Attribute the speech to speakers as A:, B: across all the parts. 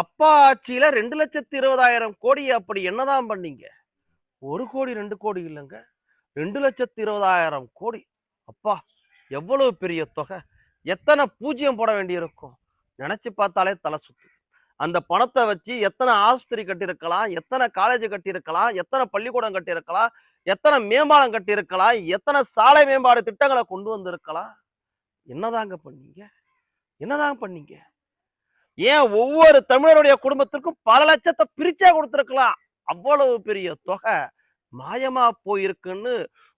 A: அப்பா ஆட்சியில ரெண்டு லட்சத்தி இருபதாயிரம் கோடி அப்படி என்னதான் பண்ணீங்க? ஒரு கோடி ரெண்டு கோடி இல்லைங்க. ரெண்டு லட்சத்தி இருபதாயிரம் கோடி. அப்பா எவ்வளவு பெரிய தொகை? எத்தனை பூஜ்ஜியம் போட வேண்டியிருக்கும்? நினைச்சு பார்த்தாலே தலை சுத்து. அந்த பணத்தை வச்சு எத்தனை ஆஸ்பத்திரி கட்டியிருக்கலாம்? எத்தனை காலேஜ் கட்டியிருக்கலாம்? எத்தனை பள்ளிக்கூடம் கட்டியிருக்கலாம்? எத்தனை மேம்பாலம் கட்டியிருக்கலாம்? எத்தனை சாலை மேம்பாடு திட்டங்களை கொண்டு வந்திருக்கலாம்? என்னதாங்க பண்ணீங்க? என்னதாங்க பண்ணீங்க? ஏன் ஒவ்வொரு தமிழருடைய குடும்பத்திற்கும் பல லட்சத்தை பிரிச்சா கொடுத்துருக்கலாம்? அவ்வளவு பெரிய தொகை மாயமா போயிருக்குன்னு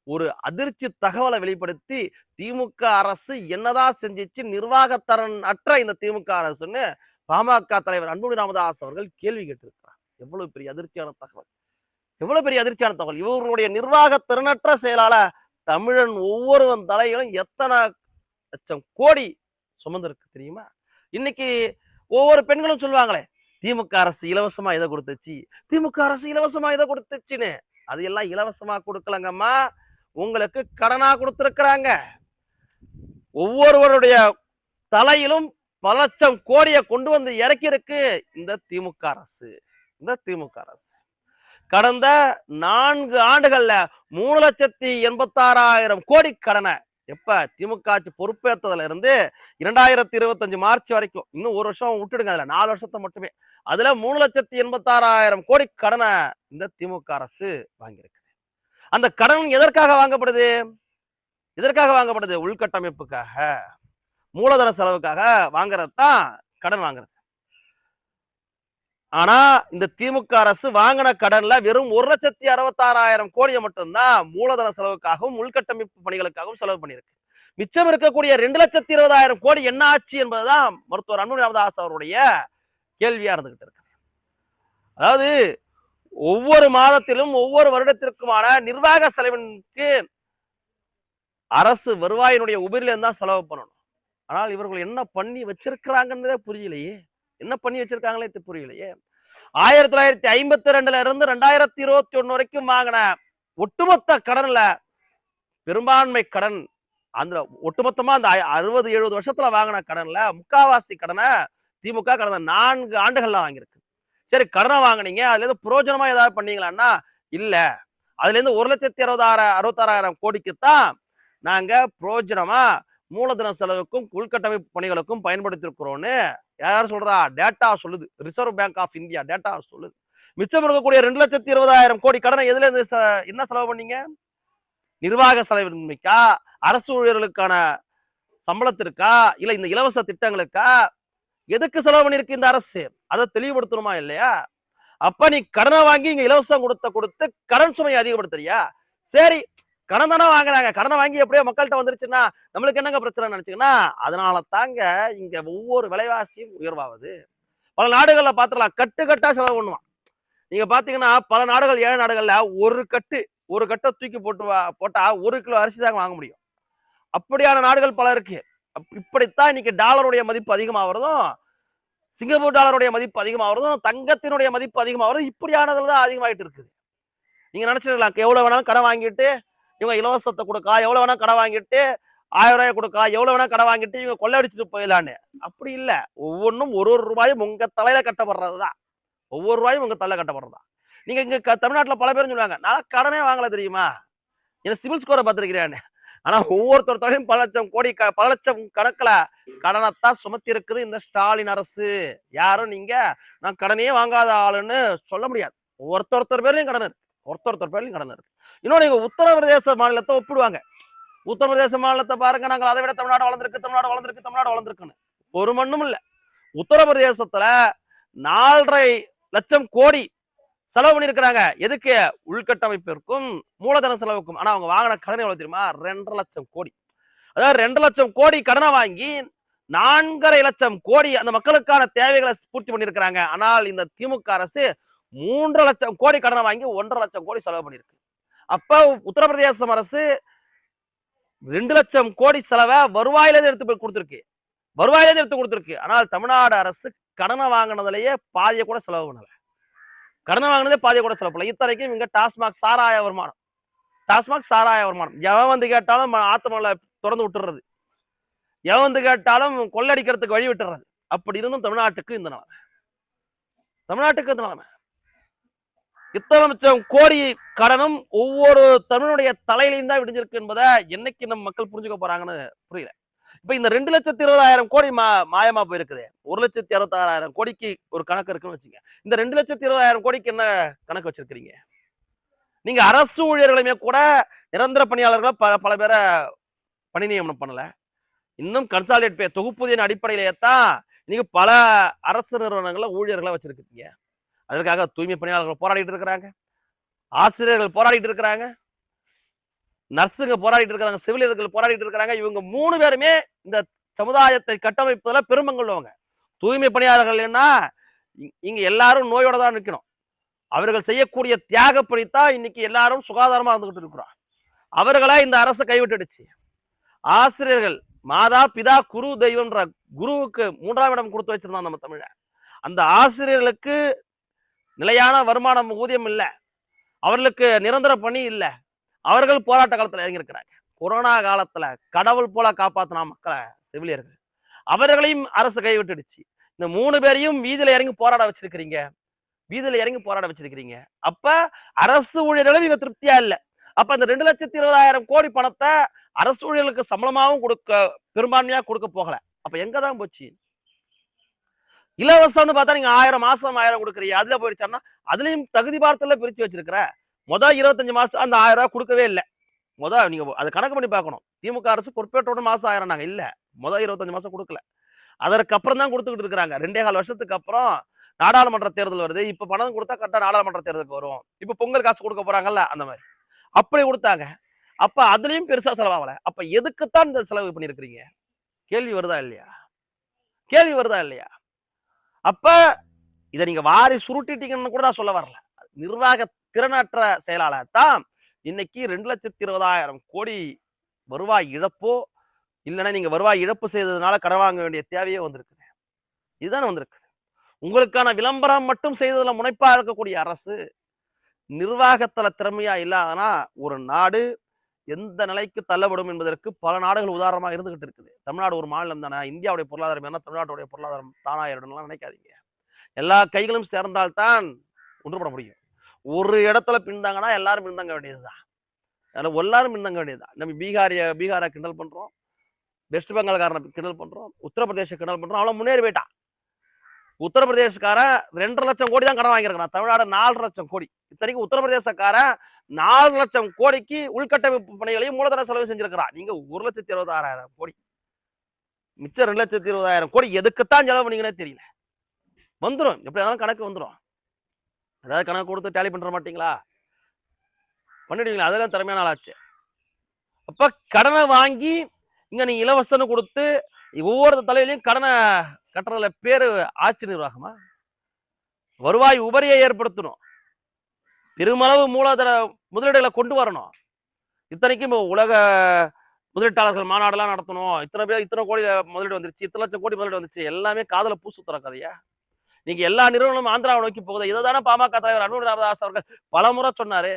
A: ஒரு அதிர்ச்சி தகவலை வெளிப்படுத்தி திமுக அரசு என்னதான் செஞ்சிச்சு நிர்வாகத்தரன் அற்ற இந்த திமுக அரசுன்னு பாமக தலைவர் அன்புமணி ராமதாஸ் அவர்கள் கேள்வி கேட்டிருக்கிறார். எவ்வளவு பெரிய அதிர்ச்சியான தகவல்? எவ்வளவு பெரிய அதிர்ச்சியான தகவல்? இவர்களுடைய நிர்வாக திறனற்ற செயலால தமிழன் ஒவ்வொருவன் தலையிலும் எத்தனை லட்சம் கோடி சுமந்திருக்கு தெரியுமா? இன்னைக்கு ஒவ்வொரு பெண்களும் சொல்லுவாங்களே திமுக அரசு இலவசமா இதை கொடுத்துச்சு? திமுக அரசு இலவசமா இதை கொடுத்துச்சுன்னு? அது எல்லாம் இலவசமா கொடுக்கலங்கம்மா. உங்களுக்கு கடனா கொடுத்துருக்குறாங்க. ஒவ்வொருவருடைய தலையிலும் பல லட்சம் கோடியை கொண்டு வந்து இறக்கியிருக்கு இந்த திமுக அரசு. இந்த திமுக அரசு. கடந்த நான்கு ஆண்டுகள்ல மூணு லட்சத்தி எண்பத்தாறாயிரம் கோடி கடனை எப்ப? திமுக ஆட்சி பொறுப்பேற்றதுல இருந்து இரண்டாயிரத்தி இருபத்தஞ்சு மார்ச் வரைக்கும். இன்னும் ஒரு வருஷம் விட்டுடுங்க அதில். நாலு வருஷத்தை மட்டுமே. அதில் மூணு லட்சத்தி எண்பத்தாறாயிரம் கோடி கடனை இந்த திமுக அரசு வாங்கியிருக்கு. அந்த கடன் எதற்காக வாங்கப்படுது? எதற்காக வாங்கப்படுது? உள்கட்டமைப்புக்காக. மூலதன செலவுக்காக வாங்குறது தான் கடன் வாங்குறது. ஆனா இந்த திமுக அரசு வாங்கின கடன்ல வெறும் ஒரு லட்சத்தி அறுபத்தாறாயிரம் கோடியை மட்டும்தான் மூலதன செலவுக்காகவும் உள்கட்டமைப்பு பணிகளுக்காகவும் செலவு பண்ணியிருக்கு. மிச்சம் இருக்கக்கூடிய ரெண்டு லட்சத்தி இருபதாயிரம் கோடி என்ன ஆச்சு என்பதுதான் மருத்துவர் அன்பு ராமதாஸ் அவருடைய கேள்வியா இருந்துகிட்டு இருக்கு. அதாவது ஒவ்வொரு மாதத்திலும் ஒவ்வொரு வருடத்திற்குமான நிர்வாக செலவினுக்கு அரசு வருவாயினுடைய உபரியிலிருந்து தான் செலவு பண்ணணும். ஆனால் இவர்கள் என்ன பண்ணி வச்சிருக்கிறாங்கன்றதே புரியலையே. என்ன பண்ணி வச்சிருக்காங்களே இது புரியலையே. ஆயிரத்தி தொள்ளாயிரத்தி ஐம்பத்தி ரெண்டுல இருந்து ரெண்டாயிரத்தி இருபத்தி ஒண்ணு வரைக்கும் வாங்கின ஒட்டுமொத்த கடன்ல பெரும்பான்மை கடன் அந்த ஒட்டுமொத்தமா அந்த அறுபது எழுபது வருஷத்துல வாங்கின கடன்ல முக்காவாசி கடனை திமுக கடந்த நான்கு ஆண்டுகள்ல வாங்கியிருக்கு. சரி கடனை வாங்குனீங்க அதுல இருந்து புரோஜனமா ஏதாவது பண்ணீங்களான்னா இல்ல. அதுல இருந்து ஒரு லட்சத்தி அறுபதாயிரம் அறுபத்தாறாயிரம் கோடிக்கு தான் நாங்க புரோஜனமா மூலதன செலவுக்கும் உள்கட்டமைப்பு பணிகளுக்கும் பயன்படுத்தியிருக்கிறோம்னு யார் சொல்றா? டேட்டா சொல்லுது. Reserve bank of India data சொல்லுது. மிச்சம் இருக்கக்கூடிய ரெண்டு லட்சத்தி இருபதாயிரம் கோடி கடனை எதுல இருந்து செ- என்ன செலவு பண்ணீங்க? நிர்வாக செலவின்மைக்கா? அரசு ஊழியர்களுக்கான சம்பளத்திற்கா? இல்ல இந்த இலவச திட்டங்களுக்கா? எதுக்கு செலவு பண்ணிருக்கு இந்த அரசு? அதை தெளிவுபடுத்தணுமா இல்லையா? அப்ப நீ கடனை வாங்கி இங்க இலவசம் கொடுத்த கொடுத்து கடன் சுமையை அதிகப்படுத்துறியா? சரி கடன் தானே வாங்குறாங்க. கடனை வாங்கி எப்படியோ மக்கள்கிட்ட வந்துருச்சுன்னா நம்மளுக்கு என்னங்க பிரச்சனை நினைச்சீங்கன்னா அதனால தாங்க இங்க ஒவ்வொரு விலைவாசியும் உயர்வாகுது. பல நாடுகளில் பார்த்துக்கலாம் கட்டு கட்டா செலவு பண்ணுவான். நீங்க பாத்தீங்கன்னா பல நாடுகள் ஏழு நாடுகள்ல ஒரு கட்டு ஒரு கட்டை தூக்கி போட்டு வா- போட்டா ஒரு கிலோ அரிசி தாங்க வாங்க முடியும். அப்படியான நாடுகள் பல இருக்கு. அப்- இப்படித்தான் இன்னைக்கு டாலருடைய மதிப்பு அதிகமாகிறதும் சிங்கப்பூர் டாலருடைய மதிப்பு அதிகமாகிறதும் தங்கத்தினுடைய மதிப்பு அதிகமாகிறதும் இப்படியானதுல தான் அதிகமாயிட்டு இருக்குது. நீங்க நினைச்சிருக்கலாம் எவ்வளவு வேணாலும் கடன் வாங்கிட்டு இவங்க இலவசத்தை கொடுக்கா எவ்வளோ வேணால் கடை வாங்கிட்டு ஆயிரம் ரூபாய் கொடுக்கா எவ்வளோ வேணால் கடை வாங்கிட்டு இவங்க கொள்ளடிச்சிட்டு போயிடலான்னு. அப்படி இல்லை. ஒவ்வொன்றும் ஒரு ஒரு ரூபாயும் உங்கள் தலையில் கட்டப்படுறது தான் ஒவ்வொரு ரூபாயும் உங்கள் தலையில கட்டப்படுறதா நீங்கள் இங்கே க- தமிழ்நாட்டில் பல பேரும் சொல்லுவாங்க நான் கடனே வாங்கலை தெரியுமா? என்ன சிவில் ஸ்கோரை பார்த்துருக்கிறேன்னு. ஆனால் ஒவ்வொருத்தர் தலையும் பல லட்சம் கோடி க- பல லட்சம் கணக்கில் கடனைத்தான் சுமத்தி இருக்குது இந்த ஸ்டாலின் அரசு. யாரும் நீங்கள் நான் கடனே வாங்காத ஆளுன்னு சொல்ல முடியாது. ஒருத்தர் ஒருத்தர் பேர்லயும் கடன். ஒருத்தர் ஒருத்தர் பேர்லயும் கடன் இருக்கு. இன்னொன்று நீங்க உத்தரப்பிரதேச மாநிலத்தை ஒப்பிடுவாங்க. உத்தரப்பிரதேச மாநிலத்தை பாருங்க நாங்கள் அதை விட தமிழ்நாடு வளர்ந்துருக்கு தமிழ்நாடு வளர்ந்துருக்கு தமிழ்நாடு வளர்ந்துருக்குன்னு. ஒரு மண்ணும் இல்லை. உத்தரப்பிரதேசத்துல நாலரை லட்சம் கோடி செலவு பண்ணியிருக்கிறாங்க. எதுக்கு? உள்கட்டமைப்பிற்கும் மூலதன செலவுக்கும். ஆனா அவங்க வாங்கின கடன் எவ்வளவு தெரியுமா? ரெண்டரை லட்சம் கோடி. அதாவது ரெண்டு லட்சம் கோடி கடனை வாங்கி நான்கரை லட்சம் கோடி அந்த மக்களுக்கான தேவைகளை பூர்த்தி பண்ணியிருக்கிறாங்க. ஆனால் இந்த திமுக அரசு மூன்றரை லட்சம் கோடி கடனை வாங்கி ஒன்றரை லட்சம் கோடி செலவு பண்ணியிருக்கு. அப்போ உத்தரப்பிரதேசம் அரசு ரெண்டு லட்சம் கோடி செலவை வருவாயிலேருந்து எடுத்து போய் கொடுத்துருக்கு. வருவாயிலேருந்து எடுத்து கொடுத்துருக்கு. ஆனால் தமிழ்நாடு அரசு கடனை வாங்கினதுலையே பாதியை கூட செலவு பண்ணலை. கடனை வாங்கினதே பாதியை கூட செலவு பண்ணல. இத்தனைக்கும் இங்கே டாஸ்மாக் சாராய வருமானம். டாஸ்மாக் சாராய வருமானம். எவன் வந்து கேட்டாலும் ஆத்தமலை ஆத்துமலை திறந்து விட்டுறது எவன் வந்து கேட்டாலும் கொள்ளடிக்கிறதுக்கு வழி விட்டுறது அப்படி இருந்தும் தமிழ்நாட்டுக்கு இந்த நிலைமை. தமிழ்நாட்டுக்கு இந்த நிலைமை. இத்தனை லட்சம் கோடி கடனும் ஒவ்வொரு தமிழனுடைய தலையிலையும் தான் விடிஞ்சிருக்கு என்பதை என்னைக்கு நம்ம மக்கள் புரிஞ்சுக்க போறாங்கன்னு புரியல. இப்ப இந்த ரெண்டு லட்சத்தி இருபதாயிரம் கோடி மா மாயமா போயிருக்குது. ஒரு லட்சத்தி அறுபத்தாறாயிரம் கோடிக்கு ஒரு கணக்கு இருக்குன்னு வச்சுங்க. இந்த ரெண்டு லட்சத்தி இருபதாயிரம் கோடிக்கு என்ன கணக்கு வச்சிருக்கிறீங்க? நீங்க அரசு ஊழியர்களுமே கூட நிரந்தர பணியாளர்களை பல பல பேரை பணி நியமனம் பண்ணல. இன்னும் கன்சாலிடேட் பே தொகுப்பூதியின் அடிப்படையிலேயே தான் நீங்க பல அரசு நிறுவனங்களை ஊழியர்களை வச்சிருக்கீங்க. அதற்காக தூய்மை பணியாளர்கள் போராடிட்டு இருக்கிறாங்க. ஆசிரியர்கள் போராடிட்டு இருக்கிறாங்க. நர்ஸுங்க போராடிட்டு இருக்கிறாங்க. செவிலியர்கள் போராடிட்டு இருக்கிறாங்க. இவங்க மூணு பேருமே இந்த சமுதாயத்தை கட்டமைப்பதில் பெருமங்குள்ளவங்க தூய்மை பணியாளர்கள் என்ன இங்க எல்லாரும் நோயோட தான் நிற்கணும் அவர்கள் செய்யக்கூடிய தியாகப்படித்தான் இன்னைக்கு எல்லாரும் சுகாதாரமா இருந்துகிட்டு இருக்கிறோம். அவர்களா இந்த அரசு கைவிட்டுடுச்சு. ஆசிரியர்கள் மாதா பிதா குரு தெய்வம்ன்ற குருவுக்கு மூன்றாம் இடம் கொடுத்து வச்சிருந்தான் நம்ம தமிழ அந்த ஆசிரியர்களுக்கு நிலையான வருமானம் ஊதியம் இல்லை. அவர்களுக்கு நிரந்தர பணி இல்லை. அவர்கள் போராட்ட காலத்துல இறங்கியிருக்கிறாங்க கொரோனா காலத்துல கடவுள் போல காப்பாத்தினா மக்களை செவிலியர்கள் அவர்களையும் அரசு கைவிட்டுடுச்சு. இந்த மூணு பேரையும் வீதியில இறங்கி போராட வச்சிருக்கிறீங்க. வீதியில இறங்கி போராட வச்சிருக்கிறீங்க. அப்ப அரசு ஊழியர்களும் இங்க திருப்தியா இல்ல. அப்ப அந்த ரெண்டு லட்சத்தி இருபதாயிரம் கோடி பணத்தை அரசு ஊழியர்களுக்கு சம்பளமாவும் கொடுக்க பெரும்பான்மையா கொடுக்க போகல. அப்ப எங்க தான் போச்சு? இலவசம்னு பார்த்தா நீங்க ஆயிரம் மாசம் ஆயிரம் கொடுக்குறீங்க. அதுல போயிடுச்சான்னா அதுலயும் தகுதி பார்த்தல பிரிச்சு வச்சிருக்கிற. மொதல் இருபத்தஞ்சு மாசம் அந்த ஆயிரம் ரூபாய் கொடுக்கவே இல்லை. மொதல் நீங்க அதை கணக்கு பண்ணி பார்க்கணும். திமுக அரசு பொறுப்பேற்றோட மாசம் ஆயிரம் நாங்க இல்ல. மொதல் இருபத்தஞ்சு மாசம் கொடுக்கல. அதற்கப்புறம் தான் கொடுத்துக்கிட்டு இருக்கிறாங்க. ரெண்டே கால் வருஷத்துக்கு அப்புறம் நாடாளுமன்ற தேர்தல் வருது. இப்ப பணம் கொடுத்தா கரெக்டா நாடாளுமன்ற தேர்தலுக்கு வரும். இப்ப பொங்கல் காசு கொடுக்க போறாங்கல்ல அந்த மாதிரி. அப்படி கொடுத்தாங்க. அப்ப அதுலயும் பெருசா செலவாகல. அப்ப எதுக்குத்தான் இந்த செலவு பண்ணிருக்கிறீங்க கேள்வி வருதா இல்லையா? கேள்வி வருதா இல்லையா? அப்ப இதை நீங்க வாரி சுருட்டிட்டீங்கன்னு கூட நான் சொல்ல வரல. நிர்வாக திறனற்ற செயலாளர் தான் இன்னைக்கு ரெண்டு லட்சத்தி இருபதாயிரம் கோடி வருவாய் இழப்போ இல்லைன்னா நீங்க வருவாய் இழப்பு செய்ததுனால கடன் வாங்க வேண்டிய தேவையே வந்திருக்குது. இதுதானே வந்திருக்கு. உங்களுக்கான விளம்பரம் மட்டும் செய்ததுல முனைப்பா இருக்கக்கூடிய அரசு நிர்வாகத்துல திறமையா இல்லாதனா ஒரு நாடு எந்த நிலைக்கு தள்ளப்படும் என்பதற்கு பல நாடுகள் உதாரணமாக இருந்துகிட்டு இருக்குது. தமிழ்நாடு ஒரு மாநிலம் தானே இந்தியாவுடைய பொருளாதாரம் என்ன தமிழ்நாட்டுடைய பொருளாதாரம் தானாயிரம்லாம் நினைக்காதீங்க. எல்லா கைகளும் சேர்ந்தால்தான் ஒன்றுபட முடியும். ஒரு இடத்துல பின்தாங்கன்னா எல்லாரும் பின்தங்க வேண்டியதுதான். அதில் எல்லாரும் பின்தங்க வேண்டியதுதான். நம்ம பீகாரிய பீகாரை கிண்டல் பண்ணுறோம் வெஸ்ட் பெங்கால்காரனை கிண்டல் பண்ணுறோம் உத்தரப்பிரதேச கிண்டல் பண்ணுறோம் அவ்வளோ முன்னேறி போயிட்டான். உத்தரப்பிரதேசக்காரன் ரெண்டரை லட்சம் கோடி தான் கடன் வாங்கியிருக்கான் தமிழ்நாடு நாலு லட்சம் கோடி. இத்தனைக்கும் உத்தரப்பிரதேசக்காரன் நாலு லட்சம் கோடிக்கு உள்கட்டமைப்பு பணிகளையும் மூலதன செலவு செஞ்சிருக்கிறான். நீங்க ஒரு லட்சத்தி இருபதாயிரம் கோடி. மிச்சம் ரெண்டு லட்சத்தி இருபதாயிரம் கோடி எதுக்குத்தான் செலவு பண்ணீங்கன்னே தெரியல. வந்துடும் எப்படி இருந்தாலும் கணக்கு வந்துடும் ஏதாவது கணக்கு கொடுத்து டேலி பண்ற மாட்டீங்களா? பண்ணிடுவீங்களா? அதெல்லாம் திறமையான ஆளாச்சு. அப்ப கடனை வாங்கி இங்க நீ இலவசன்னு கொடுத்து ஒவ்வொரு தலையிலையும் கடனை கட்டுறதுல பேர் ஆட்சி நிர்வாகமா? வருவாய் உபரியை ஏற்படுத்தணும். பெருமளவு மூலதன முதலீடுகளை கொண்டு வரணும். இத்தனைக்கும் உலக முதலீட்டாளர்கள் மாநாடுலாம் நடத்தணும். இத்தனை பேர் இத்தனை கோடி முதலீடு வந்துருச்சு இத்தனை லட்சம் கோடி முதலீடு வந்துருச்சு. எல்லாமே காதல பூ சுத்துற கதையா நீங்க எல்லா நிறுவனமும் ஆந்திராவை நோக்கி போகுது. இதை தானே பாமக தலைவர் அன்பு ராமதாஸ் அவர்கள் பலமுறை சொன்னாரு.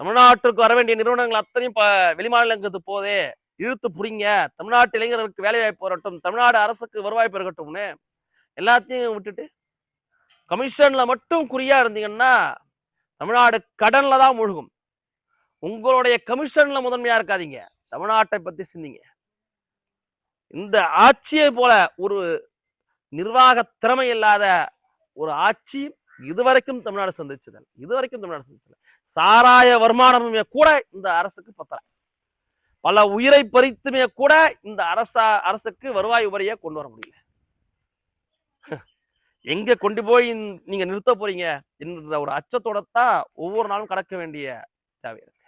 A: தமிழ்நாட்டுக்கு வர வேண்டிய நிறுவனங்கள் அத்தனையும் இப்ப வெளிமாநிலங்களுக்கு போதே இழுத்து புரிங்க தமிழ்நாட்டு இளைஞர்களுக்கு வேலைவாய்ப்பு வரட்டும். தமிழ்நாடு அரசுக்கு வருவாய் பெருகட்டும்னு எல்லாத்தையும் விட்டுட்டு கமிஷன்ல மட்டும் குறியா இருந்தீங்கன்னா தமிழ்நாடு கடன்ல தான் மூழ்கும். உங்களுடைய கமிஷன்ல முதன்மையா இருக்காதீங்க. தமிழ்நாட்டை பத்தி சிந்திங்க. இந்த ஆட்சியை போல ஒரு நிர்வாக திறமை இல்லாத ஒரு ஆட்சி இதுவரைக்கும் தமிழ்நாடு சந்திச்சதில்லை. இதுவரைக்கும் தமிழ்நாடு சந்திச்சதில்லை. சாராய வருமானமுமே கூட இந்த அரசுக்கு பத்தலை. பல உயிரை பறித்துமே கூட இந்த அரசா அரசுக்கு வருவாய் உபரியை கொண்டு வர முடியல. எங்க கொண்டு போய் நீங்க நிறுத்த போறீங்க? என்ற ஒரு அச்சத்தோட தான் ஒவ்வொரு நாளும் கடக்க வேண்டிய தேவை இருக்கு.